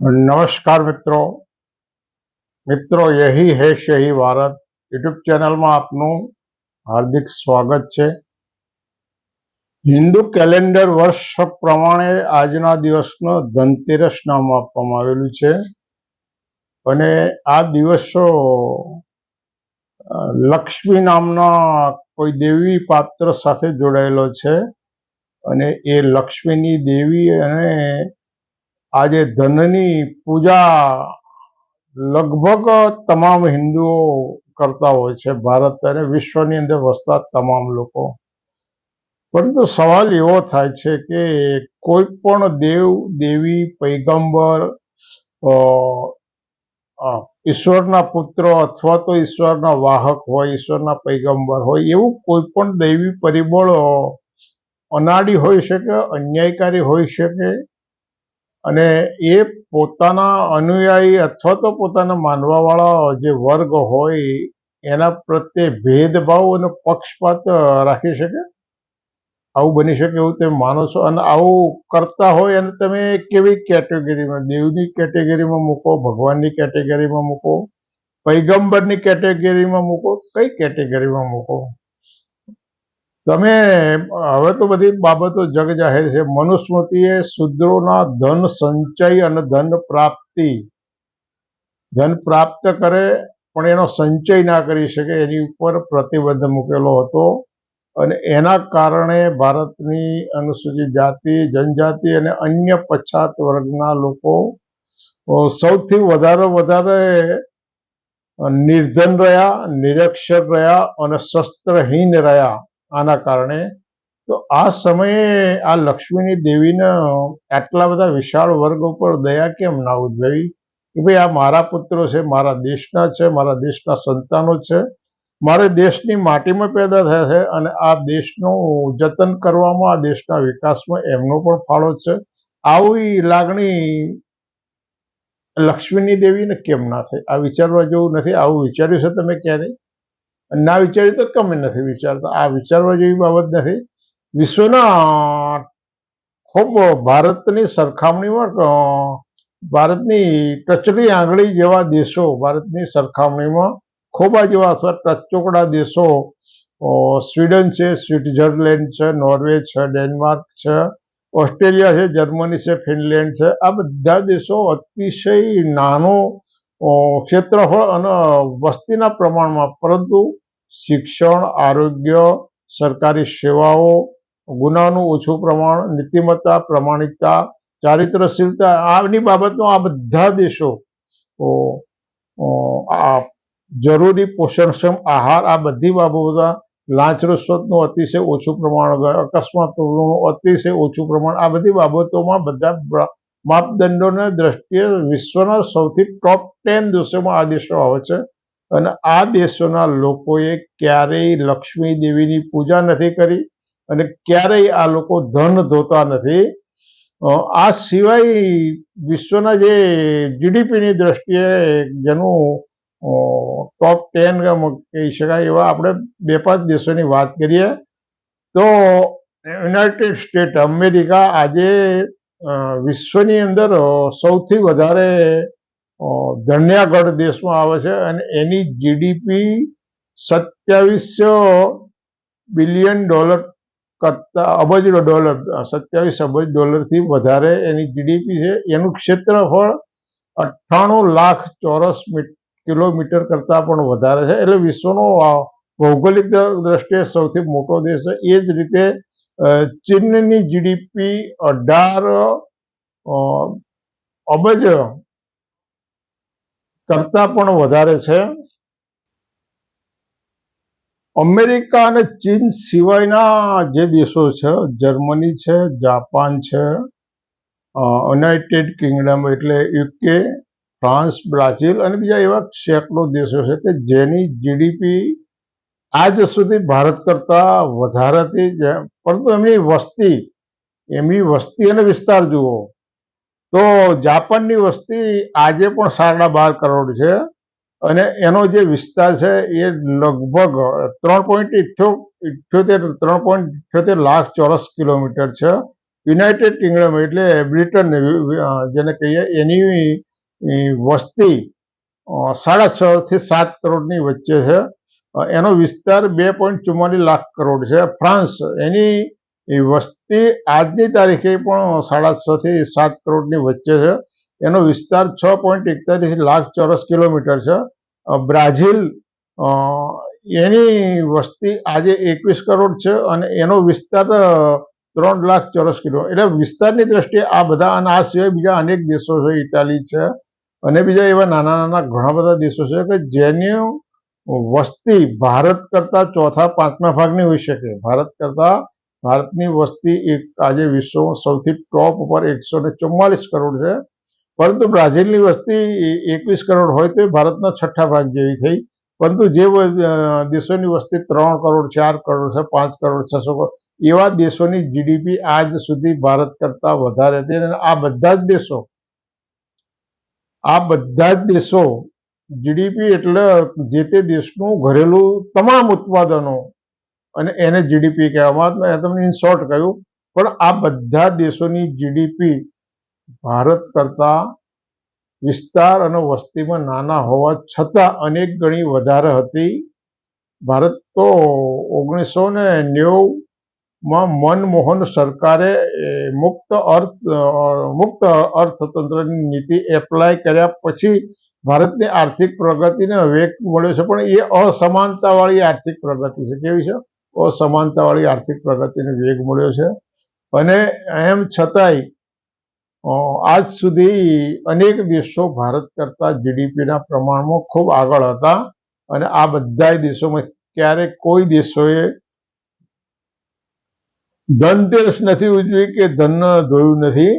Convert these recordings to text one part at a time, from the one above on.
નમસ્કાર મિત્રો. મિત્રો, યહી હે શહી ભારત યુટ્યુબ ચેનલમાં આપનું હાર્દિક સ્વાગત છે. હિન્દુ કેલેન્ડર વર્ષ પ્રમાણે આજના દિવસનો ધનતેરસ નામ આપવામાં આવેલું છે. અને આ દિવસો લક્ષ્મી નામના કોઈ દેવી પાત્ર સાથે જોડાયેલો છે. અને એ લક્ષ્મીની દેવી અને આજે ધનની પૂજા લગભગ તમામ હિન્દુઓ કરતા હોય છે. ભારત અને વિશ્વની અંદર વસતા તમામ લોકો. પરંતુ સવાલ એવો થાય છે કે કોઈ પણ દેવ, દેવી, પૈગંબર ઈશ્વરના પુત્ર અથવા તો ઈશ્વરના વાહક હોય, ઈશ્વરના પૈગંબર હોય, એવું કોઈ પણ દૈવી પરિબળ અનાડી હોઈ શકે, અન્યાયકારી હોઈ શકે અને એ પોતાના અનુયાયી અથવા તો પોતાના માનવાવાળા જે વર્ગ હોય, એના પ્રત્યે ભેદભાવ અને પક્ષપાત રાખી શકે? આવું બની શકે એવું તમે માનો છો? અને આવું કરતા હોય અને તમે કેવી કેટેગરીમાં? દેવની કેટેગરીમાં મૂકો, ભગવાનની કેટેગરીમાં મૂકો, પૈગંબરની કેટેગરીમાં મૂકો, કઈ કેટેગરીમાં મૂકો? તમે, હવે તો બધી બાબતો જગ જાહેર છે. મનુસ્મૃતિએ શુદ્રોના ધન સંચય અને ધન પ્રાપ્તિ, ધન પ્રાપ્ત કરે પણ એનો સંચય ના કરી શકે એની ઉપર પ્રતિબંધ મૂકેલો હતો. અને એના કારણે ભારતની અનુસૂચિત જાતિ, જનજાતિ અને અન્ય પછાત વર્ગના લોકો સૌથી વધારે વધારે નિર્ધન રહ્યા, નિરક્ષર રહ્યા અને શસ્ત્રહીન રહ્યા. આના કારણે. તો આ સમયે આ લક્ષ્મીની દેવીના આટલા બધા વિશાળ વર્ગ ઉપર દયા કેમ ના ઉદ્ભવી? કે ભાઈ આ મારા પુત્રો છે, મારા દેશના છે, મારા દેશના સંતાનો છે. મારે દેશની માટીમાં પેદા થયા છે અને આ દેશનું જતન કરવામાં, આ દેશના વિકાસમાં એમનો પણ ફાળો છે. આવી લાગણી લક્ષ્મીની દેવીને કેમ ના થાય આ વિચારવા જેવું નથી. આવું વિચાર્યું છે તમે ક્યારેય? ના વિચાર્યું તો કમે નથી વિચારતા. આ વિચારવા જેવી બાબત નથી. વિશ્વના ખૂબ ભારતની સરખામણીમાં ભારતની ટચલી આંગળી જેવા દેશો, ભારતની સરખામણીમાં ખોબા જેવા અથવા ટચોકડા દેશો સ્વીડન છે, સ્વિટ્ઝરલેન્ડ છે, નોર્વે છે, ડેનમાર્ક છે, ઓસ્ટ્રેલિયા છે, જર્મની છે, ફિનલેન્ડ છે. આ બધા દેશો અતિશય નાનો ક્ષેત્રફળ અને વસ્તીના પ્રમાણમાં, પરંતુ શિક્ષણ, આરોગ્ય, સરકારી સેવાઓ, ગુનાનું ઓછું પ્રમાણ, નીતિમત્તા, પ્રમાણિકતા, ચારિત્રશીલતા, આની બાબતમાં આ બધા દેશો આ જરૂરી પોષણક્ષમ આહાર, આ બધી બાબતો લાંચ રૂશ્વતનું અતિશય ઓછું પ્રમાણ, અકસ્માતનું અતિશય ઓછું પ્રમાણ, આ બધી બાબતોમાં બધા માપદંડોના દ્રષ્ટિએ વિશ્વના સૌથી ટોપ ટેન દેશોમાં આ દેશો આવે છે. અને આ દેશોના લોકોએ ક્યારેય લક્ષ્મી દેવીની પૂજા નથી કરી અને ક્યારેય આ લોકો ધન ધોતા નથી. આ સિવાય વિશ્વના જે જીડીપીની દ્રષ્ટિએ જેનું ટોપ ટેન કહી શકાય એવા આપણે બે પાંચ દેશોની વાત કરીએ તો યુનાઇટેડ સ્ટેટ અમેરિકા આજે વિશ્વની અંદર સૌથી વધારે ધન્યાગઢ દેશમાં આવે છે અને એની જીડીપી સત્યાવીસો બિલિયન ડોલર કરતા, અબજ ડોલર, સત્યાવીસ અબજ ડોલરથી વધારે એની જીડીપી છે. એનું ક્ષેત્રફળ અઠ્ઠાણું લાખ ચોરસ કિલોમીટર કરતાં પણ વધારે છે. એટલે વિશ્વનો ભૌગોલિક દ્રષ્ટિએ સૌથી મોટો દેશ છે. એ જ રીતે ચીનની જીડીપી અઢાર અબજ કરતા પણ વધારે છે. અમેરિકા અને ચીન સિવાયના જે દેશો છે, જર્મની છે, જાપાન છે યુનાઇટેડ કિંગડમ એટલે યુકે, ફ્રાન્સ, બ્રાઝિલ અને બીજા એવા સેંકડો દેશો છે કે જેની જીડીપી આજ સુધી ભારત કરતા વધારેથી પરંતુ એમની વસ્તી એમની વસ્તી અને વિસ્તાર જુઓ, તો જાપાનની વસ્તી આજે પણ સાડા બાર કરોડ છે અને એનો જે વિસ્તાર છે એ લગભગ ત્રણ પોઈન્ટ ઇઠ્યોતેર, ત્રણ પોઈન્ટ ઇઠ્યોતેર લાખ ચોરસ કિલોમીટર છે. યુનાઇટેડ કિંગડમ એટલે બ્રિટન જેને કહીએ, એની વસ્તી સાડા છ થી સાત કરોડની વચ્ચે છે. એનો વિસ્તાર બે પોઈન્ટ ચુમ્માલીસ લાખ કરોડ છે. ફ્રાન્સ, એની વસ્તી આજની તારીખે પણ સાડા છ થી સાત કરોડની વચ્ચે છે. એનો વિસ્તાર છ પોઈન્ટ એકતાલીસ લાખ ચોરસ કિલોમીટર છે. બ્રાઝિલ એની વસ્તી આજે એકવીસ કરોડ છે અને એનો વિસ્તાર ત્રણ લાખ ચોરસ કિલો. એટલે વિસ્તારની દ્રષ્ટિએ આ બધા અને આ સિવાય બીજા અનેક દેશો છે. ઇટાલી છે અને બીજા એવા નાના નાના ઘણા બધા દેશો છે કે જેની વસ્તી ભારત કરતા ચોથા પાંચમા ભાગની હોઈ શકે. ભારત કરતા ભારતની વસ્તી એક આજે વિશ્વમાં સૌથી ટોપ ઉપર એકસો ને ચુમ્માલીસ કરોડ છે. પરંતુ બ્રાઝિલની વસ્તી એકવીસ કરોડ હોય તો ભારતના છઠ્ઠા ભાગ જેવી થઈ. પરંતુ જે દેશોની વસ્તી ત્રણ કરોડ, ચાર કરોડ છે, પાંચ કરોડ, છસો કરોડ, એવા દેશોની જીડીપી આજ સુધી ભારત કરતા વધારે હતી અને આ બધા જ દેશો, આ બધા જ દેશો જીડીપી એટલે જે તે દેશનું ઘરેલું તમામ ઉત્પાદનો અને એને જીડીપી કહેવામાં મેં તમને ઇન કહ્યું. પણ આ બધા દેશોની જીડીપી ભારત કરતા વિસ્તાર અને વસ્તીમાં નાના હોવા છતાં અનેક ગણી વધારે હતી. ભારત તો ઓગણીસો ને નેવુંમાં મનમોહન સરકારે મુક્ત અર્થ મુક્ત અર્થતંત્રની નીતિ એપ્લાય કર્યા પછી ભારતની આર્થિક પ્રગતિને વેગ મળ્યો છે, પણ એ અસમાનતાવાળી આર્થિક પ્રગતિ છે. કેવી છે? અસમાનતાવાળી આર્થિક પ્રગતિને વેગ મળ્યો છે. અને એમ છતાંય આજ સુધી અનેક દેશો ભારત કરતા જીડીપીના પ્રમાણમાં ખૂબ આગળ હતા અને આ બધા દેશોમાં ક્યારેક કોઈ દેશોએ ધનતેરસ નથી ઉજવી કે ધન ધોયું નથી.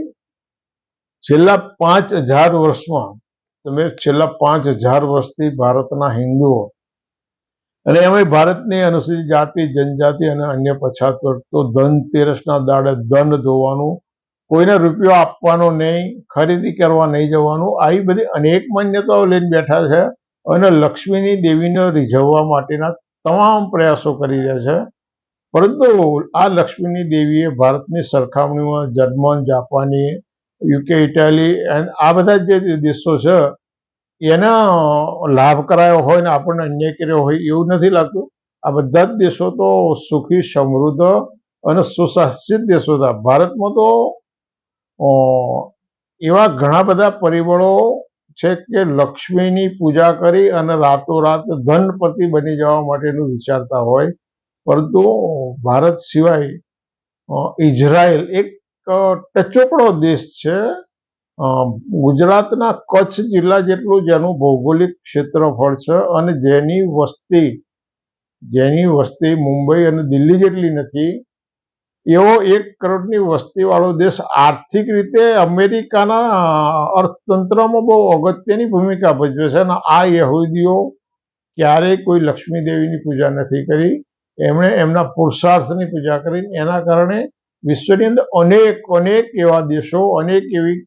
છેલ્લા પાંચ હજાર વર્ષમાં તમે છેલ્લા પાંચ હજાર વર્ષથી ભારતના હિન્દુઓ. અને એમાં ભારતની અનુસૂચિત જાતિ, જનજાતિ અને અન્ય પછાત વર્ગ ધનતેરસના દાડે ધન ધોવાનું કોઈને રૂપિયો આપવાનો નહીં, ખરીદી કરવા નહીં જવાનું, આવી બધી અનેક માન્યતાઓ લઈને બેઠા છે અને લક્ષ્મીની દેવીને રીઝવવા માટેના તમામ પ્રયાસો કરી રહ્યા છે. પરંતુ આ લક્ષ્મીની દેવીએ ભારતની સરખામણીમાં, જર્મન, જાપાની યુકે ઇટાલી એન્ડ આ બધા જે દેશો છે, એના લાભ કરાયો હોય ને આપણને અન્ય કર્યો હોય એવું નથી લાગતું. આ બધા જ દેશો તો સુખી, સમૃદ્ધ અને સુશાસિત દેશો હતા. ભારતમાં તો એવા ઘણા બધા પરિબળો છે કે લક્ષ્મીની પૂજા કરી અને રાતોરાત ધનપતિ બની જવા માટેનું વિચારતા હોય. પરંતુ ભારત સિવાય ઇઝરાયલ એક અ, ટચોકડો દેશ છે. ગુજરાતના કચ્છ જિલ્લા જેટલું જેનું ભૌગોલિક ક્ષેત્રફળ છે અને જેની વસ્તી જેની વસ્તી મુંબઈ અને દિલ્હી જેટલી નથી એવો એક કરોડની વસ્તીવાળો દેશ આર્થિક રીતે અમેરિકાના અર્થતંત્રમાં બહુ અગત્યની ભૂમિકા ભજવે છે અને આ યહૂદીઓ ક્યારેય કોઈ લક્ષ્મી દેવીની પૂજા નથી કરી. એમણે એમના પુરુષાર્થની પૂજા કરી. એના કારણે વિશ્વની અંદર અનેક અનેક એવા દેશો, અનેક એવી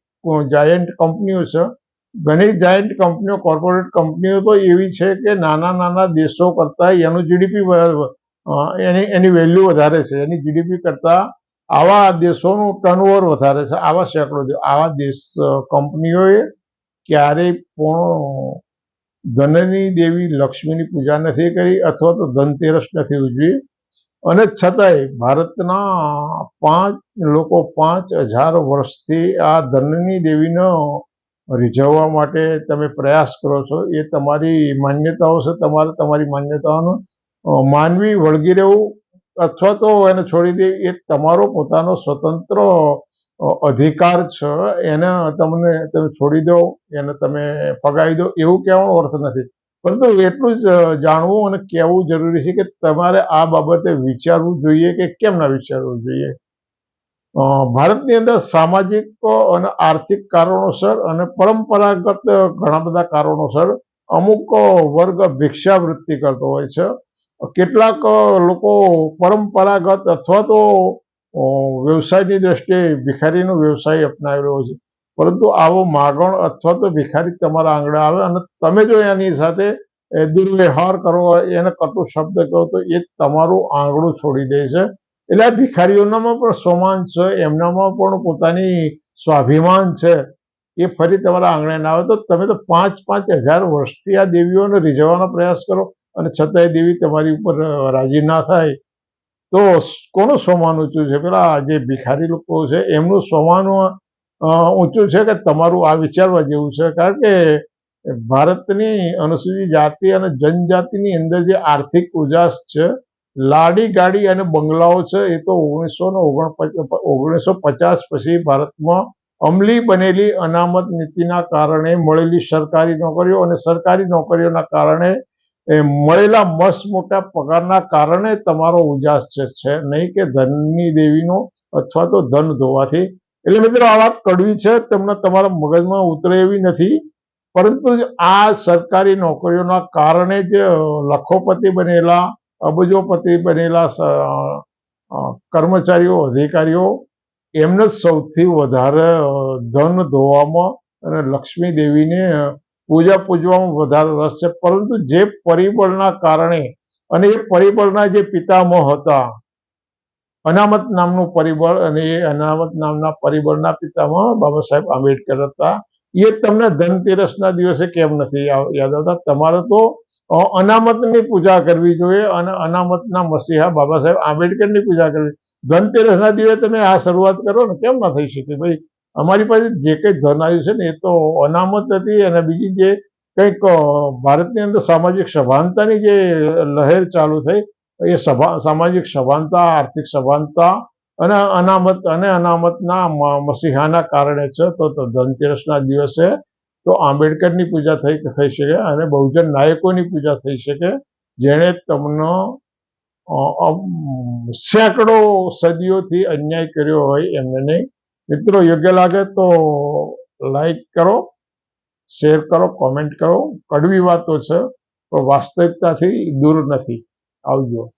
જાયન્ટ કંપનીઓ છે. ઘણી જાયન્ટ કંપનીઓ કોર્પોરેટ કંપનીઓ તો એવી છે કે નાના નાના દેશો કરતાં એનું જીડીપી એની એની વેલ્યુ વધારે છે. એની જીડીપી કરતાં આવા દેશોનું ટર્નઓવર વધારે છે. આવા સેંકડો આવા દેશ કંપનીઓએ ક્યારેય પણ ધનની દેવી લક્ષ્મીની પૂજા નથી કરી અથવા તો ધનતેરસ નથી ઉજવી. અને છતાંય ભારતના પાંચ, લોકો પાંચ હજાર વર્ષથી આ ધનની દેવીનો રીઝવવા માટે તમે પ્રયાસ કરો છો, એ તમારી માન્યતાઓ છે, તમારે તમારી માન્યતાઓનું માનવી વળગી રહેવું અથવા તો એને છોડી દે, એ તમારો પોતાનો સ્વતંત્ર અધિકાર છે, એને તમને તમે છોડી દો, એને તમે ફગાવી દો, એવું કહેવાનો અર્થ નથી. પરંતુ એટલું જ જાણવું અને કહેવું જરૂરી છે કે તમારે આ બાબતે વિચારવું જોઈએ કે કેમ ના વિચારવું જોઈએ. ભારતની અંદર સામાજિક અને આર્થિક કારણોસર અને પરંપરાગત ઘણા બધા કારણોસર અમુક વર્ગ ભિક્ષાવૃત્તિ કરતો હોય છે. કેટલાક લોકો પરંપરાગત અથવા તો વ્યવસાયની દ્રષ્ટિએ ભિખારીનો વ્યવસાય અપનાવેલો છે. પરંતુ આવો માગણ અથવા તો ભિખારી તમારા આંગણે આવે અને તમે જો એની સાથે દુર્વ્યવહાર કરો એને કટુ શબ્દ કહો તો એ તમારું આંગણું છોડી દે છે. એટલે આ ભિખારીઓનામાં પણ સમાન છે એમનામાં પણ પોતાની સ્વાભિમાન છે. એ ફરી તમારા આંગણે ના આવે તો તમે તો પાંચ પાંચ હજાર વર્ષથી આ દેવીઓને રીઝવવાનો પ્રયાસ કરો અને છતાંય દેવી તમારી ઉપર રાજી ના થાય. તો કોનું સ્વમાન ઊંચું છે? પેલા જે ભિખારી લોકો છે એમનું સ્વમાન અ, ઊંચું છે કે તમારું આ વિચારવા જેવું છે. કારણ કે ભારતની અનુસૂચિત જાતિ અને જનજાતિની અંદર જે આર્થિક ઉજાસ છે, લાડી ગાડી અને બંગલાઓ છે, એ તો ઓગણીસો ને ઓગણીસો પચાસ પછી ભારતમાં અમલી બનેલી અનામત નીતિના કારણે મળેલી સરકારી નોકરીઓ અને સરકારી નોકરીઓના કારણે એ મળેલા મસ્ત મોટા પગારના કારણે તમારો ઉજાસ છે છે નહીં કે ધનની દેવીનો અથવા તો ધન ધોવાથી એટલે મિત્રો આ વાત કડવી છે, તમને તમારા મગજમાં ઉતરે એવી નથી, પરંતુ આ સરકારી નોકરીઓના કારણે જ લખોપતિ બનેલા, અબજોપતિ બનેલા કર્મચારીઓ, અધિકારીઓ, એમને સૌથી વધારે ધન ધોવામાં અને લક્ષ્મી દેવીને પૂજા પૂજવામાં વધારે રસ છે. પરંતુ જે પરિબળના કારણે અને એ પરિબળના જે પિતામહ હતા અનામત નામનું પરિબળ અને એ અનામત નામના પરિબળના પિતામાં બાબા સાહેબ આંબેડકર હતા. એ તમને ધનતેરસના દિવસે કેમ નથી યાદ આવતા? તમારે તો અનામતની પૂજા કરવી જોઈએ અને અનામતના મસીહા બાબા સાહેબ આંબેડકરની પૂજા કરવી. ધનતેરસના દિવસે તમે આ શરૂઆત કરો ને કેમ ના થઈ શકે ભાઈ? અમારી પાસે જે કંઈ ધન આવ્યું છે ને એ તો અનામત હતી અને બીજી જે કંઈક ભારતની અંદર સામાજિક સભાનતાની જે લહેર ચાલુ થઈ એ સભા, સામાજિક સભાનતા, આર્થિક સભાનતા અને અનામત, અને અનામતના મસીહાના કારણે છે, તો ધનતેરસના દિવસે તો આંબેડકરની પૂજા થઈ થઈ શકે અને બહુજન નાયકોની પૂજા થઈ શકે, જેણે તમને સેંકડો સદીઓથી અન્યાય કર્યો હોય એમને નહીં. મિત્રો, યોગ્ય લાગે તો લાઈક કરો, શેર કરો, કોમેન્ટ કરો. કડવી વાતો છે, પણ વાસ્તવિકતાથી દૂર નથી. ao Yo.